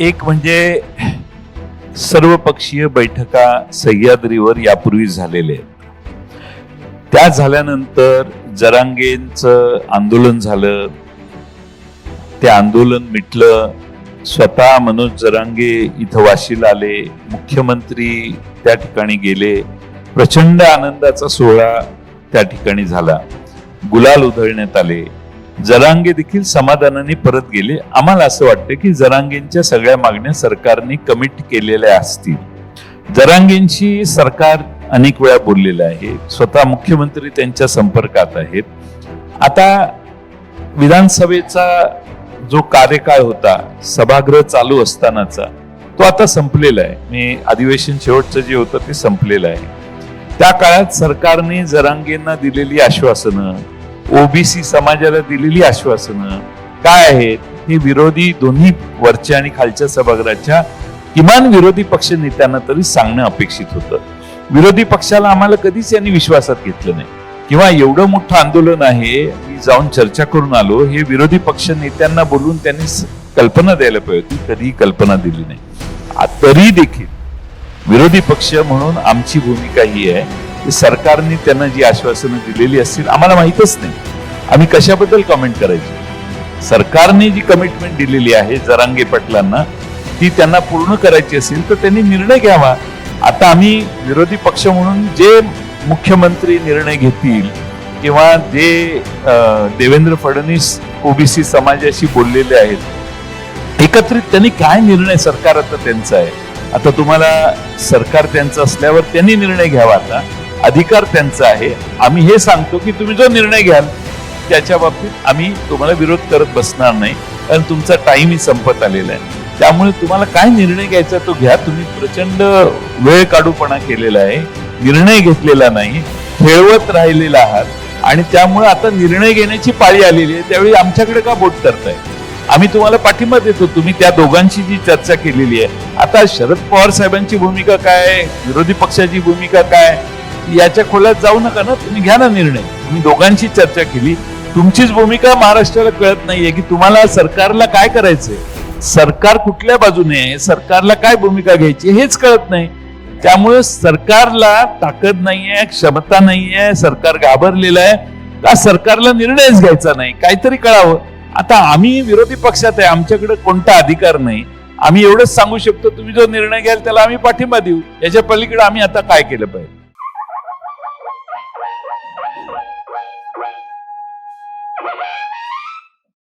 एक म्हणजे सर्वपक्षीय बैठका सह्याद्रीवर यापूर्वी झालेल्या आहेत. त्या झाल्यानंतर जरांगेंचं आंदोलन झालं. ते आंदोलन मिटलं. स्वतः मनोज जरांगे इथं वाशीला आले. मुख्यमंत्री त्या ठिकाणी गेले. प्रचंड आनंदाचा सोहळा त्या ठिकाणी झाला. गुलाल उधळण्यात आले. जरांगे देखील समाधानाने परत गेले. आम्हाला असं वाटतं की जरांगेंच्या सगळ्या मागण्या सरकारने कमिट केलेल्या असतील. जरांगेंशी सरकार अनेक वेळा बोललेलं आहे. स्वतः मुख्यमंत्री त्यांच्या संपर्कात आहेत. आता विधानसभेचा जो कार्यकाळ होता सभागृह चालू असतानाचा तो आता संपलेला आहे. मी अधिवेशन शेवटचं जे होतं ते संपलेलं आहे. त्या काळात सरकारने जरांगेंना दिलेली आश्वासनं ओबीसी समाजाला दिलेली आश्वासनं काय आहेत हे विरोधी दोन्ही वरच्या आणि खालच्या सभागृहाच्या किमान विरोधी पक्ष नेत्यांना तरी सांगणं अपेक्षित होतं. विरोधी पक्षाला आम्हाला कधीच यांनी विश्वासात घेतलं नाही. किंवा एवढं मोठं आंदोलन आहे मी जाऊन चर्चा करून आलो हे विरोधी पक्ष नेत्यांना बोलून त्यांनी कल्पना द्यायला पाहिजे होती कधीही कल्पना दिली नाही. तरी देखील विरोधी पक्ष म्हणून आमची भूमिका ही आहे सरकारने त्यांना जी आश्वासनं दिलेली असतील आम्हाला माहीतच नाही. आम्ही कशाबद्दल कमेंट करायची? सरकारने जी कमिटमेंट दिलेली आहे जरांगे पटलांना ती त्यांना पूर्ण करायची असेल तर त्यांनी निर्णय घ्यावा. आता आम्ही विरोधी पक्ष म्हणून जे मुख्यमंत्री निर्णय घेतील किंवा जे देवेंद्र फडणवीस ओबीसी समाजाशी बोललेले आहेत एकत्रित त्यांनी काय निर्णय सरकार आता त्यांचा आहे? आता तुम्हाला सरकार त्यांचं असल्यावर त्यांनी निर्णय घ्यावा आता. अधिकार त्यांचा आहे. आम्ही हे सांगतो की तुम्ही जो निर्णय घ्याल त्याच्या बाबतीत आम्ही तुम्हाला विरोध करत बसणार नाही कारण तुमचा टाइमही संपत आलेला आहे. त्यामुळे तुम्हाला काय निर्णय घ्यायचा तो घ्या. तुम्ही प्रचंड वेळ काढूपणा केलेला आहे. निर्णय घेतलेला नाही. खेळवत राहिलेला आहात. आणि त्यामुळे आता निर्णय घेण्याची पाळी आलेली आहे. त्यावेळी आमच्याकडे का बोट करताय? आम्ही तुम्हाला पाठिंबा देतो. तुम्ही त्या दोघांची जी चर्चा केलेली आहे. आता शरद पवार साहेबांची भूमिका काय? विरोधी पक्षाची भूमिका काय? याच्या खोल्यात जाऊ नका ना तुम्ही घ्या ना निर्णय. तुम्ही दोघांशी चर्चा केली. तुमचीच भूमिका महाराष्ट्राला कळत नाहीये की तुम्हाला सरकारला काय करायचंय. सरकार कुठल्या बाजूने आहे? सरकारला काय भूमिका घ्यायची हेच कळत नाही. त्यामुळे सरकारला ताकद नाहीये क्षमता नाहीये सरकार घाबरलेलं आहे. का सरकारला निर्णयच घ्यायचा नाही? काहीतरी कळावं. आता आम्ही विरोधी पक्षात आहे आमच्याकडे कोणता अधिकार नाही. आम्ही एवढंच सांगू शकतो तुम्ही जो निर्णय घ्याल त्याला आम्ही पाठिंबा देऊ. याच्या पलीकडे आम्ही आता काय केलं पाहिजे? Thank you.